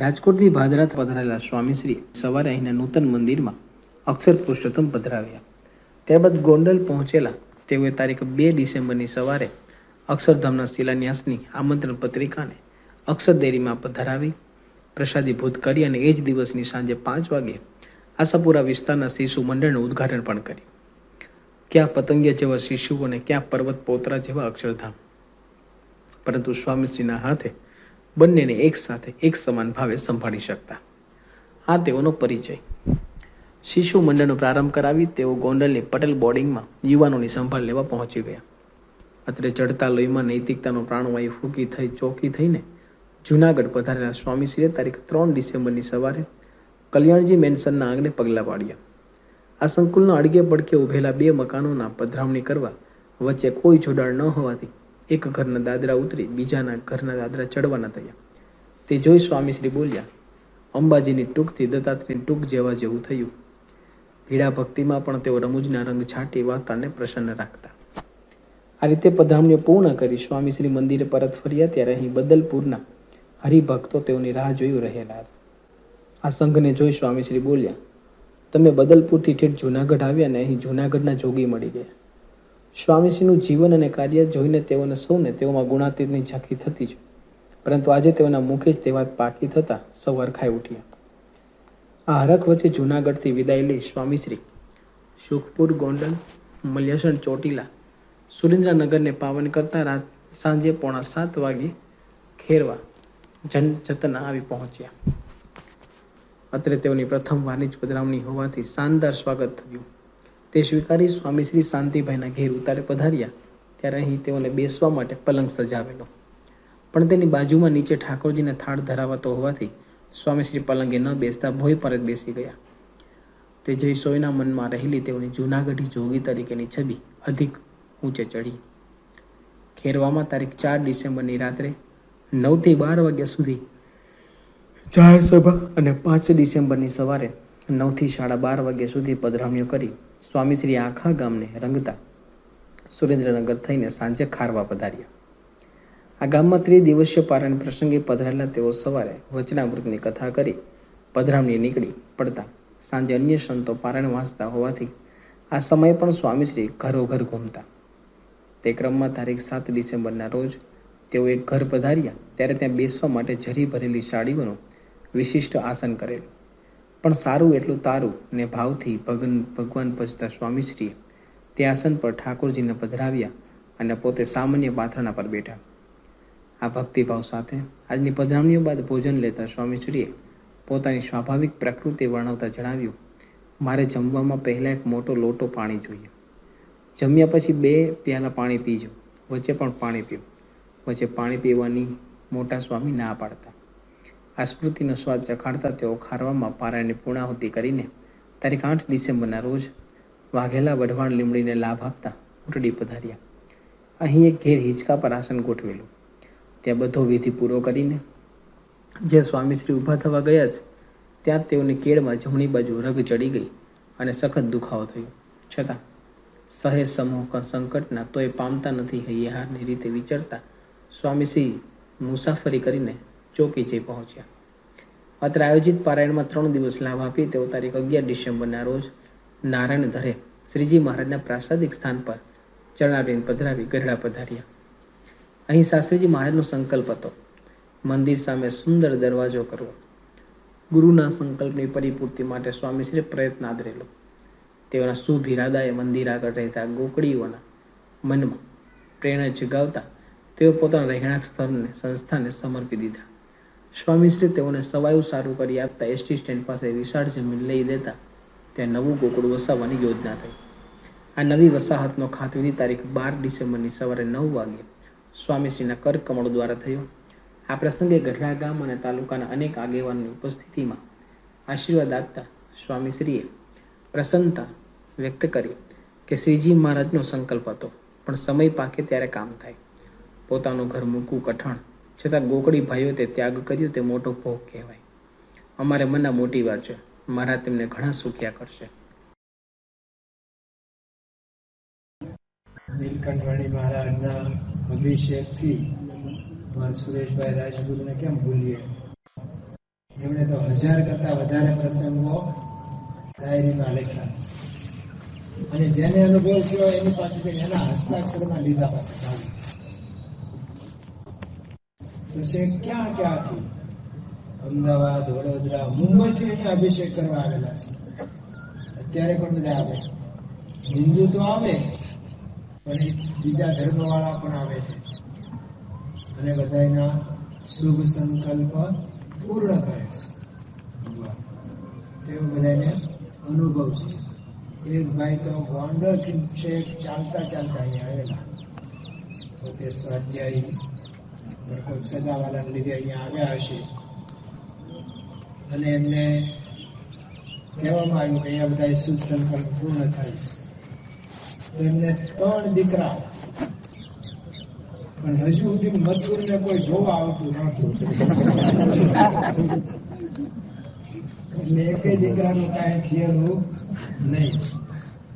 રાજકોટથી ભાદરા પધરાયેલા સ્વામીશ્રી સવારે અહીંના નૂતન મંદિરમાં અક્ષર પુરુષોત્તમ પધરાવ્યા. ત્યારબાદ ગોંડલ પહોંચેલા તેઓએ તારીખ બે ડિસેમ્બરની સવારે અક્ષરધામના શિલાન્યાસની આમંત્રણ પત્રિકાને અક્ષરદેરીમાં પધરાવી પ્રસાદીભૂત કરી અને એ જ દિવસની સાંજે પાંચ વાગે આશાપુરા વિસ્તારના શિશુ મંડળનું ઉદ્ઘાટન પણ કર્યું. ક્યાં પતંગિયા જેવા શિશુઓ અને ક્યાં પર્વત પોતરા જેવા અક્ષરધામ. પરંતુ સ્વામીશ્રીના હાથે બંનેને એક સાથે એક સમાન ભાવે સંભાળી શકતા. આ તેઓનો પરિચય. શિશુ મંડળનો પ્રારંભ કરાવી તેઓ ગોંડલની પટેલ બોર્ડિંગમાં યુવાનોની સંભાળ લેવા પહોંચી ગયા. અત્રે ચડતા લોહીમાં નૈતિકતાનો પ્રાણવાયુ ફૂકી થઈ ચોકી થઈને જૂનાગઢ પધારેલા સ્વામીશ્રીએ તારીખ ત્રણ ડિસેમ્બરની સવારે કલ્યાણજી મેન્શનના આંગણે પગલાં પાડ્યા. આ સંકુલના અડગે પડકે ઉભેલા બે મકાનોના પધરામણી કરવા વચ્ચે કોઈ જોડાણ ન હોવાથી એક ઘરના દાદરા ઉતરી બીજાના ઘરના દાદરા ચડવાના થયા. તે જોઈ સ્વામીશ્રી બોલ્યા, અંબાજીની ટૂંકથી દત્તાત્રેયની ટૂંક જેવા જેવું થયું. ભીડા ભક્તિમાં પણ તેઓ રમૂજના રંગ છાંટી વાતાને પ્રસન્ન રાખતા. આ રીતે પધરામણીઓ પૂર્ણ કરી સ્વામીશ્રી મંદિરે પરત ફર્યા ત્યારે અહીં બદલપુરના હરિભક્તો તેઓની રાહ જોઈ રહેલા હતા. આ સંઘને જોઈ સ્વામીશ્રી બોલ્યા, તમે બદલપુરથી ઠેઠ જૂનાગઢ આવ્યા ને અહીં જૂનાગઢના જોગી મળી ગયા. સ્વામીશ્રીનું જીવન અને કાર્ય જોઈને તેઓને સૌને તેઓમાં ગુણાતીતની ઝાંખી થતી જ પરંતુ આજે તેઓના મુખે જ તે વાત પાકી થતાં સૌ હરખાઈ ઉઠ્યા. આ હરખ વચ્ચે જૂનાગઢથી વિદાય લઈ સ્વામીશ્રી સુખપુર, ગોંડલ મલ્યાસણ ચોટીલા, સુરેન્દ્રનગરને પાવન કરતા રાત સાંજે પોણા સાત વાગે ખેરવા જન જતન આવી પહોંચ્યા. અત્રે તેઓની પ્રથમ વારની જ હોવાથી શાનદાર સ્વાગત થયું. તે સ્વીકારી સ્વામીશ્રી શાંતિભાઈના ઘેર ઉતારે પધાર્યા. ત્યારે અહીં તેઓને બેસવા માટે પલંગ સજાવેલો. પણ તેની બાજુમાં નીચે ઠાકોરજીને થાળ ધરાવાતો હોવાથી સ્વામીશ્રી પલંગે ન બેસતા ભોય પર જ બેસી ગયા. તે જય સોયના મનમાં રહેલી તેઓની જૂનાગઢી જોગી તરીકેની છબી અધિક ઊંચે ચડી ખેરવામાં તારીખ ચાર ડિસેમ્બરની રાત્રે નવથી બાર વાગ્યા સુધી જાહેર સભા અને પાંચ ડિસેમ્બરની સવારે નવથી સાડા બાર વાગ્યા સુધી પધરામણીઓ કરી સ્વામીશ્રી આખા ગામને રંગતા સુરેન્દ્રનગર થઈને સાંજે ખારવા પધાર્યા. આ ગામમાં ત્રિદિવસીય પારાયણ પ્રસંગે પધરાયેલા તેઓ સવારે વચનામૃતની કથા કરી પધરામણી નીકળી પડતા સાંજે અન્ય સંતો પારણ વાંચતા હોવાથી આ સમયે પણ સ્વામીશ્રી ઘરો ઘર ઘૂમતા. તે ક્રમમાં તારીખ સાત ડિસેમ્બરના રોજ તેઓ એક ઘર પધાર્યા, ત્યારે ત્યાં બેસવા માટે જરી ભરેલી સાડીઓનું વિશિષ્ટ આસન કરેલું. પણ સારું એટલું તારું ને ભાવથી ભગન ભગવાન ભજતા સ્વામીશ્રીએ તે આસન પર ઠાકોરજીને પધરાવ્યા અને પોતે સામાન્ય પાથરણા પર બેઠા. આ ભક્તિભાવ સાથે આજની પધરામણીઓ બાદ ભોજન લેતા સ્વામીશ્રીએ પોતાની સ્વાભાવિક પ્રકૃતિ વર્ણવતા જણાવ્યું, મારે જમવામાં પહેલાં એક મોટો લોટો પાણી જોઈએ. જમ્યા પછી બે પ્યાલા પાણી પીજો. વચ્ચે પણ પાણી પીવું વચ્ચે પાણી પીવાની મોટા સ્વામી ના પાડતા. આ સ્મૃતિનો સ્વાદ ચખાડતા તેઓ ખારવામાં પારાયણની પૂર્ણાહુતિ કરીને તારીખ આઠ ડિસેમ્બરના રોજ વાઘેલા વઢવાણ લીમડીને લાભ આપતા ઉટડી પધાર્યા. અહીં એક ઘેર હિંચકા પર આસન ગોઠવેલું. ત્યાં બધો વિધિ પૂરો કરીને જે સ્વામીશ્રી ઊભા થવા ગયા જ, ત્યાં તેઓની કેળમાં જમણી બાજુ રગ ચડી ગઈ અને સખત દુખાવો થયો. છતાં સહે સમૂહ સંકટના તોય પામતા નથી હૈયાહારની રીતે વિચરતા સ્વામીશ્રી મુસાફરી કરીને ચોકી જઈ પહોંચ્યા. અત્રે આયોજિત પારાયણમાં ત્રણ દિવસ લાભ આપી તેઓ તારીખ અગિયાર ડિસેમ્બરના રોજ નારાયણ ધરે શ્રીજી મહારાજના પ્રાસાદિક સ્થાન પર ચરણાબેન પધરાવી ગઢડા પધાર્યા. અહીં શાસ્ત્રીજી મહારાજનો સંકલ્પ હતો. મંદિર સામે સુંદર દરવાજો કરવો. ગુરુના સંકલ્પની પરિપૂર્તિ માટે સ્વામીશ્રી પ્રયત્ન આદરેલો. તેઓના શુભ ઇરાદાએ મંદિર આગળ રહેતા ગોકળીઓના મનમાં પ્રેરણા જગાવતા તેઓ પોતાના રહેણાંક સ્થળને સંસ્થાને સમર્પી દીધા. સ્વામીશ્રી તેઓને સવાયું સારું કરી આપતા એસટી સ્ટેન્ડ પાસે વિશાળ જમીન લઈ દેતા ત્યાં નવું ગોકળું વસાવવાની યોજના થઈ. આ નવી વસાહતનો ખાતવીની તારીખ બાર ડિસેમ્બરની સવારે નવ વાગે સ્વામીશ્રીના કરકમળ દ્વારા થયો. આ પ્રસંગે ગઢડા ગામ અને તાલુકાના અનેક આગેવાનની ઉપસ્થિતિમાં આશીર્વાદ આપતા સ્વામીશ્રીએ પ્રસન્નતા વ્યક્ત કરી કે શ્રીજી મહારાજનો સંકલ્પ હતો, પણ સમય પાકે ત્યારે કામ થાય. પોતાનું ઘર મૂકવું કઠણ છતાં ગોકળી ભાઈઓ તે ત્યાગ કર્યો, તે મોટો ભોગ કહેવાય. અમારે મનના મોટી વાત છે મારા તેમને ઘણા સુખ્યા કરશે. નીલકંઠવાણી મહારાજના અભિષેકથી સુરેશભાઈ રાજગુરુને કેમ ભૂલીએ? એમણે તો હજાર કરતા વધારે પ્રસંગો ડાયરીમાં લખ્યા. અને જેને અનુભવ થયો એની પાસેથી એના હસ્તાક્ષરમાં લીધા પાસે. તો છે ક્યાં ક્યાંથી? અમદાવાદ, વડોદરા, મુંબઈથી અહીંયા અભિષેક કરવા આવેલા છે. અત્યારે પણ બધા આવે હિન્દુ તો આવે, પણ બીજા બીજા ધર્મવાળા પણ આવે છે. અને બધાના શુભ સંકલ્પ પૂર્ણ કરે છે. તેવો બધાને અનુભવ છે. એક ભાઈ તો ગોંડલથી છે ચાલતા ચાલતા અહીંયા આવેલા. પોતે સ્વાધ્યાયી પણ કોઈ સદાવાલાને લીધે અહીંયા આવ્યા હશે. અને એમને કહેવામાં આવ્યું કે અહીંયા બધા શુભ સંકલ્પ પૂર્ણ થાય છે. એમને ત્રણ દીકરા. પણ હજુ સુધી મથુરને કોઈ જોવા આવતું નતું એટલે એકે દીકરાનું કાંઈ થયેલું નહીં.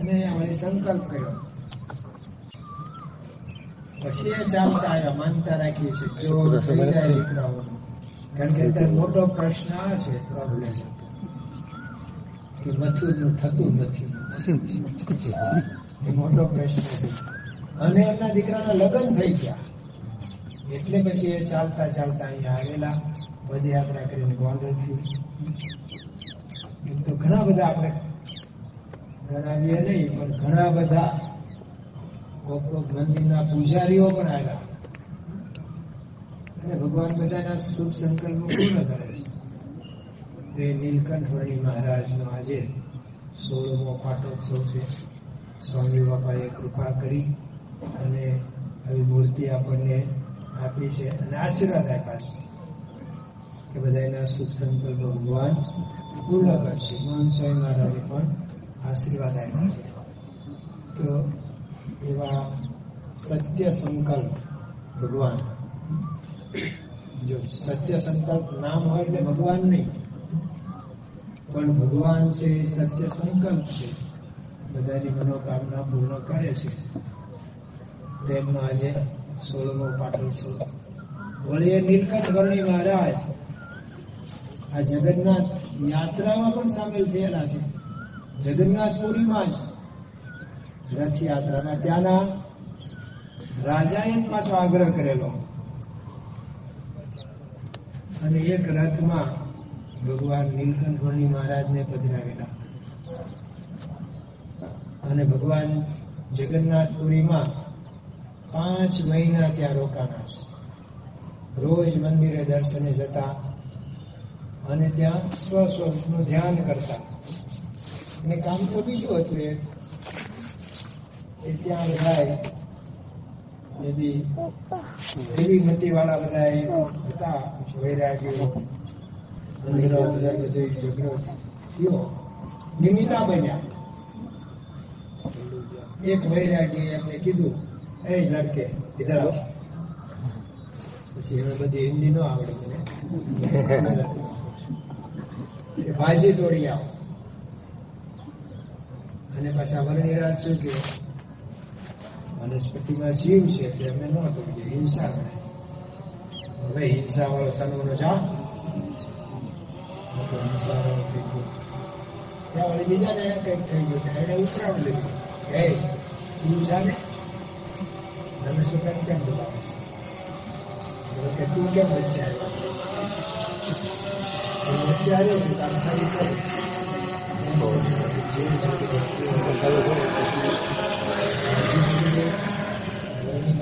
અને અમે સંકલ્પ કર્યો. પછી એ ચાલતા આવ્યા માનતા રાખીએ છીએ જો થઈ જાય દીકરાઓ કારણ કે અત્યારે મોટો પ્રશ્ન આ છે પ્રોબ્લેમ કે મથુરનું થતું નથી. એ મોટો પ્રશ્ન છે. અને એમના દીકરાના લગ્ન થઈ ગયા. એટલે પછી એ ચાલતા ચાલતા અહીંયા આવેલા પદયાત્રા કરીને ગોંડલથી. એમ તો ઘણા બધા આપણે ગણાવીએ નહીં પણ ઘણા બધા કોક કોક મંદિરના પૂજારીઓ પણ આવ્યા. અને ભગવાન બધાના શુભ સંકલ્પો પૂર્ણ કરે છે. તે નીલકંઠ મહારાજનો આજે સોળમો પાટોત્સવ છે. સ્વામી બાપાએ કૃપા કરી અને આવી મૂર્તિ આપણને આપી છે અને આશીર્વાદ આપ્યા છે કે બધાના શુભ સંકલ્પ ભગવાન પૂર્ણ કરશે. મહાન સ્વામી મહારાજે પણ આશીર્વાદ આપ્યા છે. તો એવા સત્ય સંકલ્પ, ભગવાન. જો સત્ય સંકલ્પ નામ હોય એટલે ભગવાન નહીં. પણ ભગવાન છે એ સત્ય સંકલ્પ છે. બધાની મનોકામના પૂર્ણ કરે છે. તેમનો આજે સોળમો પાટોત્સવ વળી એ નીલકંઠ વર્ણી મહારાજ આ જગન્નાથ યાત્રામાં પણ સામેલ થયેલા છે. જગન્નાથપુરીમાં જ રથયાત્રામાં ત્યાંના રાજાએ પાછો આગ્રહ કરેલો. અને એક રથમાં ભગવાન નીલકંઠ મહારાજને પધરાવેલા. અને ભગવાન જગન્નાથપુરીમાં પાંચ મહિના ત્યાં રોકાણા છે. રોજ મંદિરે દર્શને જતા અને ત્યાં સ્વ સ્વનું ધ્યાન કરતા. અને કામ તો બીજું હતું એક. એક વૈરાગી એમને કીધું, એ લડકે ઇધર આવો પછી હવે બધી હિન્દી નો આવડે મને. ભાજી તોડી આવો. અને પાછા વરણીરાજ શું કે વનસ્પતિમાં જીવ છે એટલે એમને ન તોડીએ હિંસા કરે હવે હિંસા વાળો સનવાનો જા મોટો હિંસા વાળો થઈ ગયો ત્યાં વળી બીજાને કંઈક થઈ ગયું છે એને ઉતરાણ લીધું હે તું જાને તમે શું કેમ કેમ બોલાવો છો? કે તું કેમ વચ્ચે આવ્યો હું વચ્ચે આવ્યો છું તારે સારી કરી ઘરની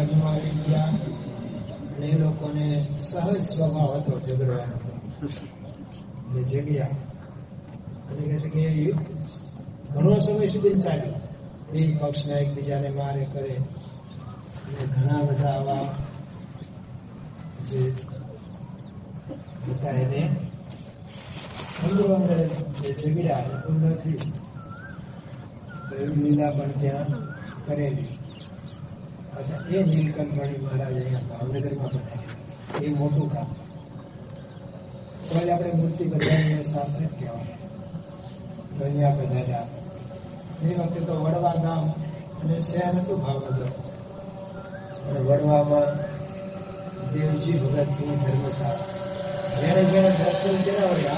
બાજુમાં ગયા. એ લોકોને સહજ સ્વભાવ હતો ઝઘડવાનો એટલે જગ્યા અને કહે છે કે ઘણો સમય સુધી ચાલ્યું. બે પક્ષના એકબીજાને મારે કરે. અને ઘણા બધા આવા જે હતા એને અંદરો અંદર જગ્યા એ નથી એવી લીલા પણ ત્યાં કરેલી. અચ્છા, એ નીલકંઠવાણી મહારાજ અહીંયા ભાવનગરમાં બધા એ મોટું કામ. કોઈ આપણે મૂર્તિ બધાની સાથે જ કહેવાય. તો અહીંયા બધા એ વખતે તો વડવા ગામ અને શહેર હતું ભાવનગર. અને વડવામાં દેવજી ભગતની ધર્મશાળા. જેને જેને દર્શન કર્યા હોય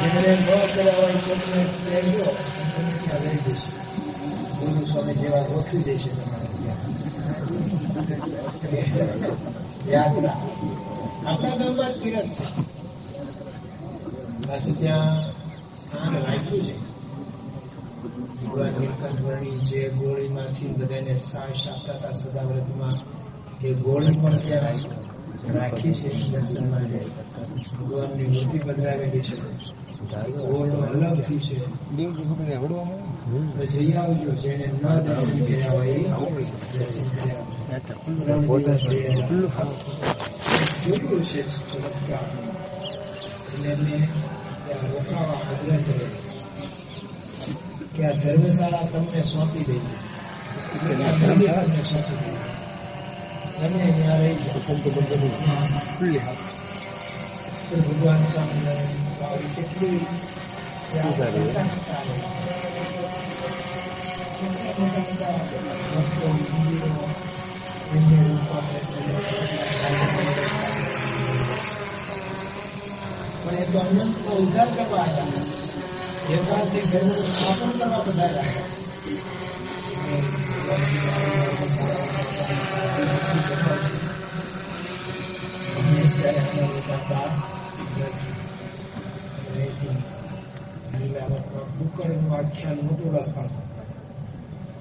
જેને ન કર્યા હોય તેમને કહેજો લઈ જશે. જેવા ગોઠવી દેશે તમારે ત્યાં યાત્રા આપણા ગામમાં જ તીરથ છે પાછું ત્યાં સ્થાન રાખ્યું છે ભગવાન નીલકંઠવર્ણી જે ગોળીમાંથી બધાને સાસ આપતા હતા સદાવ્રતમાં રાખી છે દર્શન માટે ભગવાનની મૂર્તિ પધરાવેલી છે. અલગથી છે. જઈ આવજો જેને ન દર્શન કર્યા હોય દર્શન કર્યા ત્રણ દિવસ રહેલા. જોયું છે. ચમત્કાર? અને એમને રોકાવા આગ્રહ કર્યો કે આ ધર્મશાળા તમને સોંપી તમને સોંપી દઈ તમે ત્યાં રહી જાઓ તો ભગવાન સ્વામિનારાયણ આવી કેટલી ત્યાં મોટા મોટા આવે. મોટા મોટા ભક્તો, મંદિરો, એમને રૂપા પણ એ તો અનંતનો ઉદ્ધાર કરવા આવ્યા એકાંતિક કુકરનું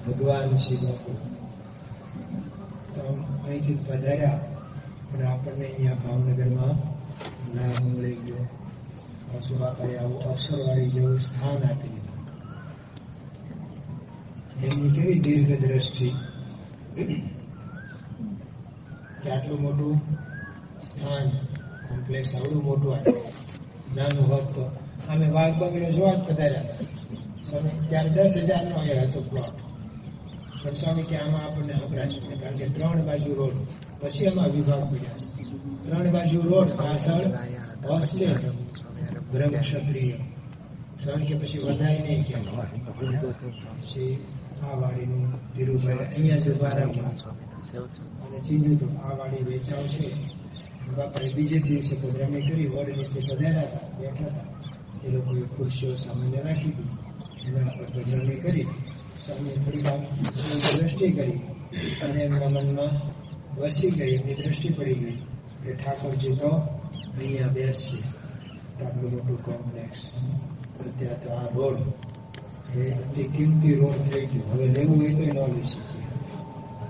ભગવાન શ્રી અહીંથી પધાર્યા અને આપણને અહીંયા ભાવનગરમાં નામ મળી આવું અક્ષરવાળી જેવું સ્થાન આપી દીધું. એમની કેવી દીર્ઘ દ્રષ્ટિ? કે આટલું મોટું સ્થાન કોમ્પ્લેક્સ આવડું મોટું આવ્યું નાનું હોત તો. અમે વાઘ બંગલો જોવા જ પધાર્યા સ્વામી ત્યારે દસ હજારનો એ હતો પ્લોટ સ્વામી કે આમાં આપણને અપરાશ કારણ કે ત્રણ બાજુ રોડ. પછી એમાં વિભાગ પડ્યા છે. ત્રણ બાજુ રોડ, પાછળ હોસ્ટેલ બ્રહ્મ ક્ષત્રિય સ્વામી કે પછી વધાય નહીં કે પછી આ વાડીનું ધીરુભાઈ અહીંયા જ ઊભા અને ચીજું આ વાડી વેચાવ છે. બાપાએ બીજે દિવસે પધરામણી કરી વડ નીચે પધાર્યા હતા, બેઠા હતા. એ લોકોએ ખુરશીઓ સામાન્ય રાખી દીધી. એના પર પધરામણી કરી, સામે થોડી દ્રષ્ટિ કરી. અને એમના મનમાં વસી ગઈ, એમની દ્રષ્ટિ પડી ગઈ કે ઠાકોરજી તો અહીંયા બેસશે. આટલું મોટું કોમ્પ્લેક્સ અત્યારે તો આ રોડ એ અતિ કિંમતી રોડ થઈ ગયો. હવે લેવું એ તો ન લઈ શકીએ